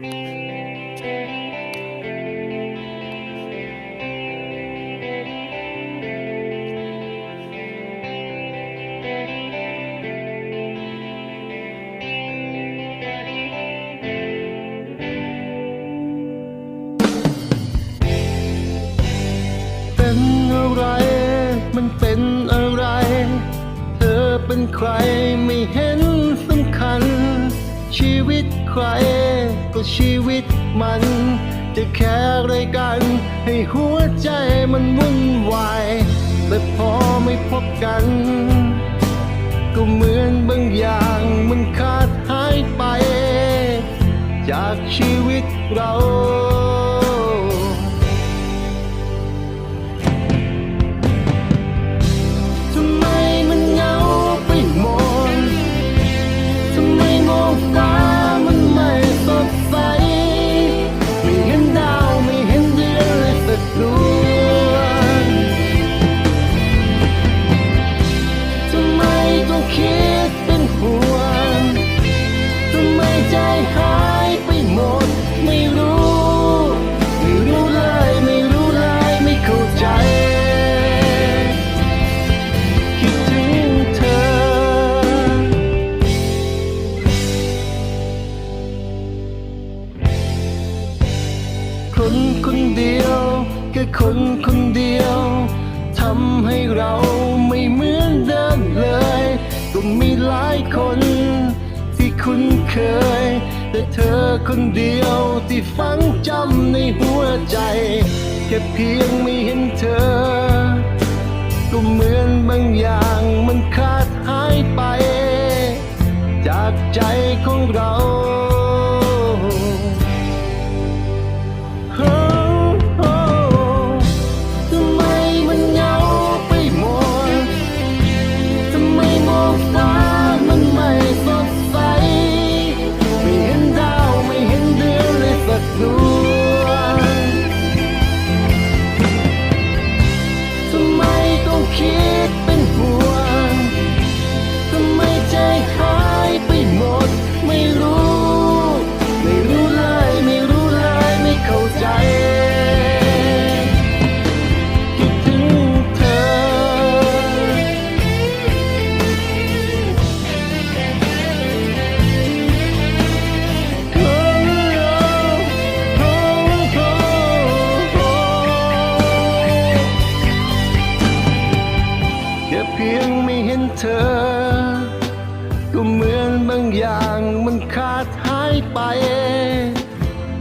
เป็นอะไรมันเป็นอะไร เธอเป็นใครไม่เห็น ชีวิตใคร ก็ชีวิตมัน จะแค่อะไรกัน ให้หัวใจมันวุ่นวายแต่พอไม่พบกัน ก็เหมือนบางอย่างมันขาดหายไป จากชีวิตเรา ค่คนคนเดียวทำให้เราไม่เหมือนเดิมเลยก็มีหลายคนที่คุ้นเคย แต่เธอคนเดียวที่ฝังจำในหัวใจ แค่เพียงไม่เห็นเธอ ก็เหมือนบางอย่างมันขาดหายไป จากใจของเรา เธอ ก็เหมือนบางอย่างมันขาดหายไป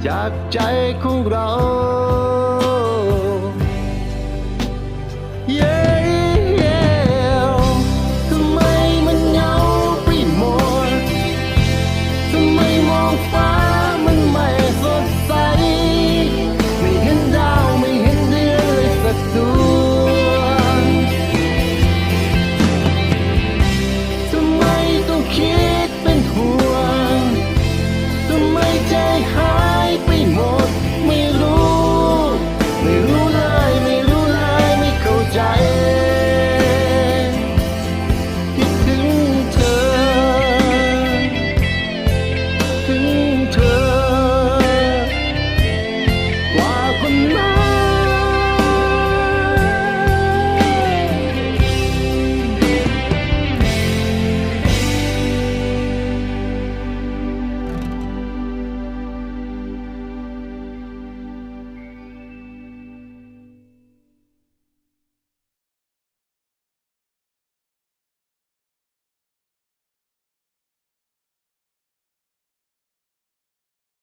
จากใจของเรา